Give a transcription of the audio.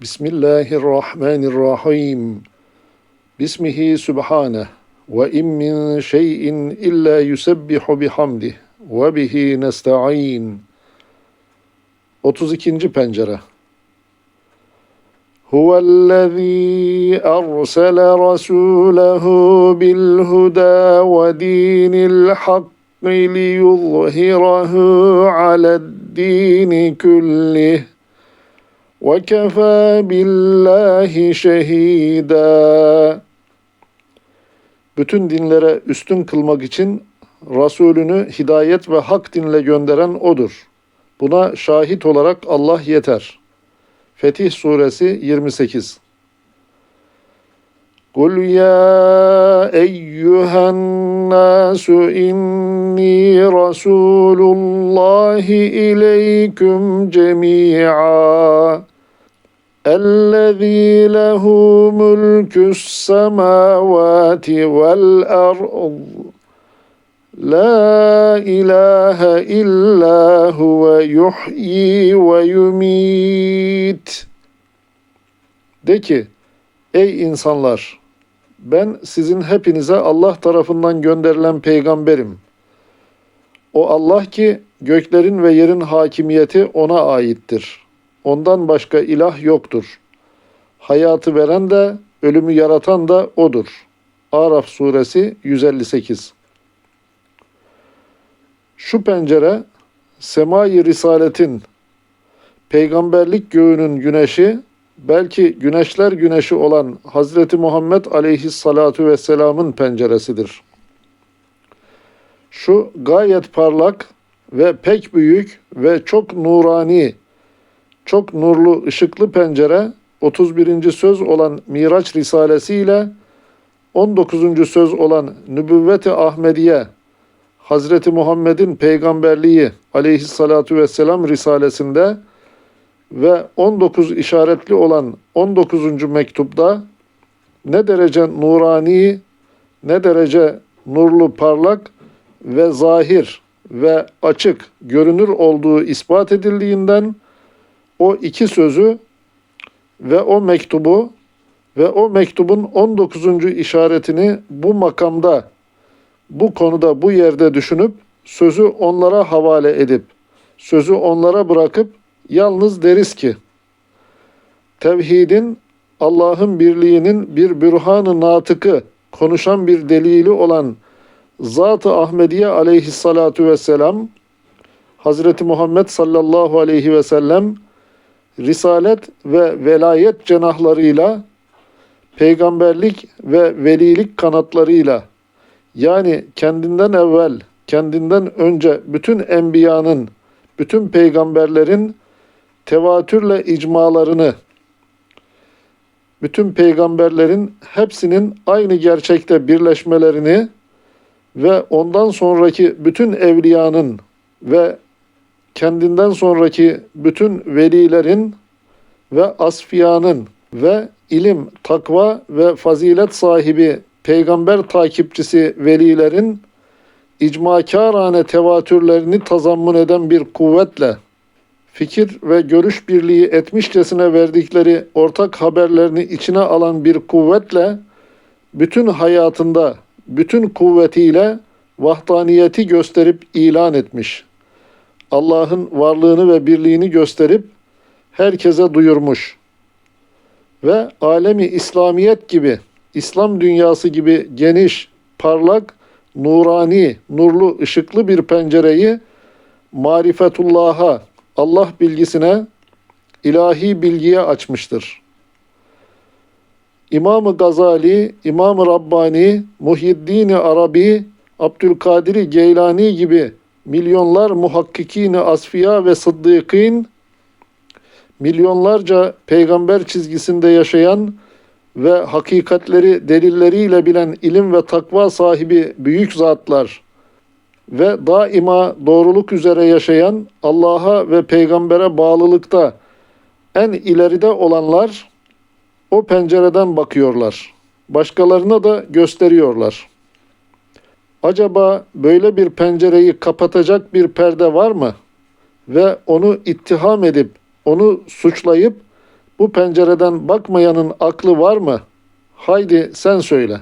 Bismillahirrahmanirrahim. Bismihi subhaneh. Ve in min şeyin illa yusebbihu bihamdih. Ve bihi nesta'in. 32. pencere. هو الذي أرسل رسوله بالهدى ودين الحق ليظهره على الدين كله وكفى بالله شهيدا Bütün dinlere üstün kılmak için Resulünü hidayet ve hak dinle gönderen O'dur. Buna şahit olarak Allah yeter. Fetih Suresi 28 قُلْ يَا اَيُّهَا النَّاسُ اِنِّي رَسُولُ اللّٰهِ اِلَيْكُمْ جَمِيعًا الذي له ملك السماوات والأرض لا إله إلا هو يحيي ويميت De ki, ey insanlar, Ben sizin hepinize Allah tarafından gönderilen peygamberim. O Allah ki göklerin ve yerin hakimiyeti ona aittir. Ondan başka ilah yoktur. Hayatı veren de, ölümü yaratan da O'dur. Araf suresi 158 Şu pencere, semai risaletin, peygamberlik göğünün güneşi, belki güneşler güneşi olan Hazreti Muhammed aleyhissalatu vesselamın penceresidir. Şu gayet parlak ve pek büyük ve çok nurani, çok nurlu ışıklı pencere 31. söz olan Miraç Risalesi ile 19. söz olan Nübüvvet-i Ahmediye Hazreti Muhammed'in peygamberliği aleyhissalatu vesselam risalesinde ve 19 işaretli olan 19. mektupta ne derece nurani, ne derece nurlu parlak ve zahir ve açık görünür olduğu ispat edildiğinden o iki sözü ve o mektubu ve o mektubun 19. işaretini bu makamda, bu konuda, bu yerde düşünüp sözü onlara havale edip, sözü onlara bırakıp yalnız deriz ki, tevhidin, Allah'ın birliğinin bir bürhanı natıkı, konuşan bir delili olan Zat-ı Ahmediye aleyhissalatu vesselam, Hazreti Muhammed sallallahu aleyhi ve sellem, risalet ve velayet cenahlarıyla, peygamberlik ve velilik kanatlarıyla, yani kendinden evvel, kendinden önce bütün enbiyanın, bütün peygamberlerin tevatürle icmalarını, bütün peygamberlerin hepsinin aynı gerçekte birleşmelerini ve ondan sonraki bütün evliyanın ve kendinden sonraki bütün velilerin ve asfiyanın ve ilim, takva ve fazilet sahibi peygamber takipçisi velilerin icmakârane tevatürlerini tazammun eden bir kuvvetle fikir ve görüş birliği etmişçesine verdikleri ortak haberlerini içine alan bir kuvvetle bütün hayatında bütün kuvvetiyle vahdaniyeti gösterip ilan etmiş. Allah'ın varlığını ve birliğini gösterip herkese duyurmuş. Ve alemi İslamiyet gibi, İslam dünyası gibi geniş, parlak, nurani, nurlu, ışıklı bir pencereyi marifetullah'a, Allah bilgisine, ilahi bilgiye açmıştır. İmam-ı Gazali, İmam-ı Rabbani, Muhyiddin-i Arabi, Abdülkadir Geylani gibi milyonlar muhakkikini asfiya ve sıddıkîn, milyonlarca peygamber çizgisinde yaşayan ve hakikatleri delilleriyle bilen ilim ve takva sahibi büyük zatlar ve daima doğruluk üzere yaşayan Allah'a ve peygambere bağlılıkta en ileride olanlar o pencereden bakıyorlar. Başkalarına da gösteriyorlar. Acaba böyle bir pencereyi kapatacak bir perde var mı? Ve onu ittiham edip, onu suçlayıp Bu pencereden bakmayanın aklı var mı? Haydi sen söyle.